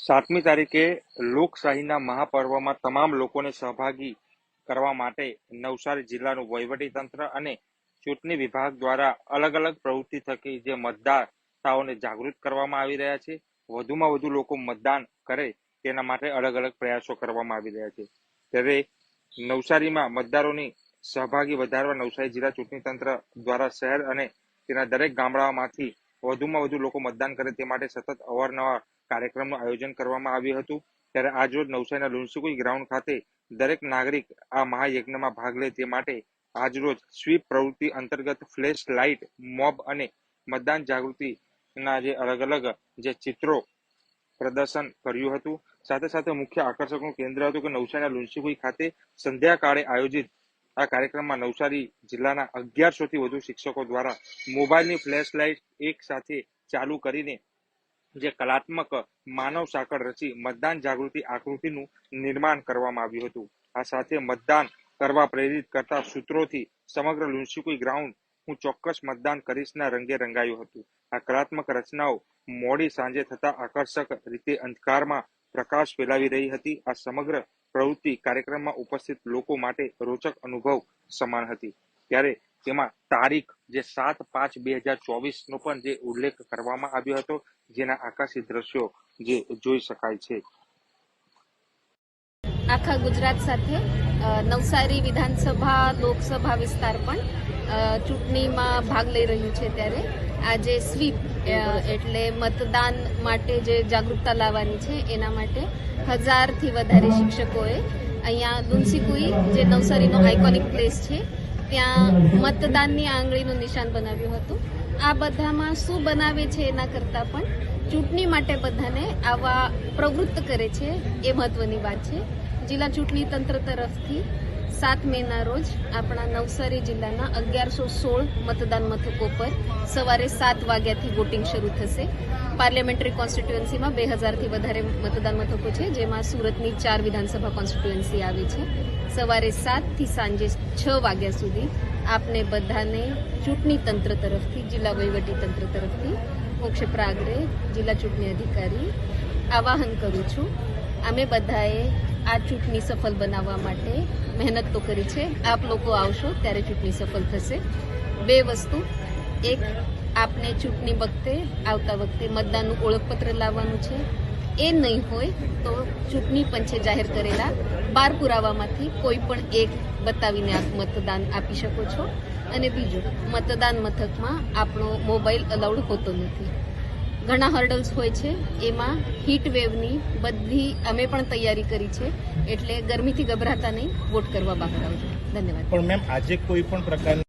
સાતમી તારીખે લોકશાહીના મહાપર્વમાં તમામ લોકોને સહભાગી કરવા માટે નવસારી જિલ્લાનું વહીવટી તંત્ર અને ચૂંટણી વિભાગ દ્વારા અલગ અલગ પ્રવૃત્તિ થકી જે મતદાતાઓને જાગૃત કરવામાં આવી રહ્યા છે, વધુમાં વધુ લોકો મતદાન કરે તેના માટે અલગ અલગ પ્રયાસો કરવામાં આવી રહ્યા છે. ત્યારે નવસારીમાં મતદારોની સહભાગી વધારવા નવસારી જિલ્લા ચૂંટણી તંત્ર દ્વારા શહેર અને તેના દરેક ગામડાઓમાંથી વધુમાં વધુ લોકો મતદાન કરે તે માટે સતત અવારનવાર કાર્યક્રમનું આયોજન કરવામાં આવ્યું હતું. ત્યારે આજરોજ નવસારીના લુણસુકુઈ ગ્રાઉન્ડ ખાતે દરેક નાગરિક આ મહાયજ્ઞમાં ભાગ લે તે માટે આજરોજ સ્વીપ પ્રવૃત્તિ અંતર્ગત ફ્લેશ લાઇટ, મોબ અને મતદાન જાગૃતિના જે અલગ અલગ જે ચિત્રો પ્રદર્શન કર્યું હતું. સાથે સાથે મુખ્ય આકર્ષકનું કેન્દ્ર હતું કે નવસારીના લુણસુકુઈ ખાતે સંધ્યાકાળે આયોજિત આ કાર્યક્રમમાં નવસારી જિલ્લાના અગિયારસો થી વધુ શિક્ષકો દ્વારા મોબાઈલની ફ્લેશ લાઇટ એક સાથે ચાલુ કરીને જે કલાત્મક માનવ સાંકળ રચી મતદાન જાગૃતિ આકૃતિનું નિર્માણ કરવામાં આવ્યું હતું. આ સાથે મતદાન કરવા પ્રેરિત કરતા સૂત્રોથી સમગ્ર લુન્સીકુઈ ગ્રાઉન્ડ હું ચોક્કસ મતદાન કરીશના રંગે રંગાયું હતું. આ કલાત્મક રચનાઓ મોડી સાંજે થતા આકર્ષક રીતે અંધકારમાં પ્રકાશ ફેલાવી રહી હતી. આ સમગ્ર પ્રવૃત્તિ કાર્યક્રમમાં ઉપસ્થિત લોકો માટે રોચક અનુભવ સમાન હતી. ત્યારે તેમાં તારીખ જે સાત પાંચ બે હજાર ચોવીસ નો પણ જે ઉલ્લેખ કરવામાં આવ્યો હતો, જેના આકાશી દ્રશ્યો જે જોઈ શકાય છે. આખા ગુજરાત સાથે. નવસારી વિધાનસભા, લોકસભા વિસ્તાર પણ ચૂંટણીમાં ભાગ લઈ રહ્યું છે ત્યારે. આજે સ્વીપ એટલે મતદાન માટે જે જાગૃતતા લાવવાની છે, એના માટે હજારથી વધારે શિક્ષકોએ અહીંયા લુન્સીકુઈ જે નવસારીનો આઇકોનિક પ્લેસ છે, ત્યાં મતદાનની આંગળીનું નિશાન બનાવ્યું હતું. આ બધામાં શું બનાવે છે એના કરતાં પણ ચૂંટણી માટે બધાને આવા પ્રવૃત્ત કરે છે, એ મહત્વની વાત છે. જિલ્લા ચૂંટણી તંત્ર તરફથી સાત મેના રોજ આપણા નવસારી જિલ્લાના અગિયારસો સોળ મતદાન મથકો પર સવારે સાત વાગ્યાથી વોટિંગ શરૂ થશે. પાર્લિયામેન્ટરી કોન્સ્ટિટ્યુઅન્સીમાં બે હજારથી વધારે મતદાન મથકો છે, જેમાં સુરતની ચાર વિધાનસભા કોન્સ્ટિટ્યુઅન્સી આવે છે. સવારે સાતથી સાંજે છ વાગ્યા સુધી આપને બધાને ચૂંટણી તંત્ર તરફથી, જિલ્લા વહીવટી તંત્ર તરફથી, મોક્ષ પ્રાગરે જિલ્લા ચૂંટણી અધિકારી આવાહન કરું છું. અમે બધાએ આ ચૂંટણી સફળ બનાવવા માટે મહેનત તો કરી છે. આપ લોકો આવશો ત્યારે ચૂંટણી સફળ થશે. બે વસ્તુ. એક, આપને ચૂંટણી વખતે, આવતા વખતે મતદાનનું ઓળખપત્ર લાવવાનું છે. એ નહીં હોય તો ચૂંટણી પંચે જાહેર કરેલા બાર પુરાવામાંથી કોઈ પણ એક બતાવીને આપ મતદાન આપી શકો છો. અને બીજું, મતદાન મથકમાં આપણો મોબાઈલ અલાઉડ હોતો નથી. ઘણા હર્ડલ્સ હોય છે. એમાં હીટ વેવની બધી અમે પણ તૈયારી કરી છે. એટલે ગરમીથી ગભરાતા નહીં. વોટ કરવા બહાર આવજો. ધન્યવાદ. પણ મેમ આજે કોઈ પણ પ્રકારની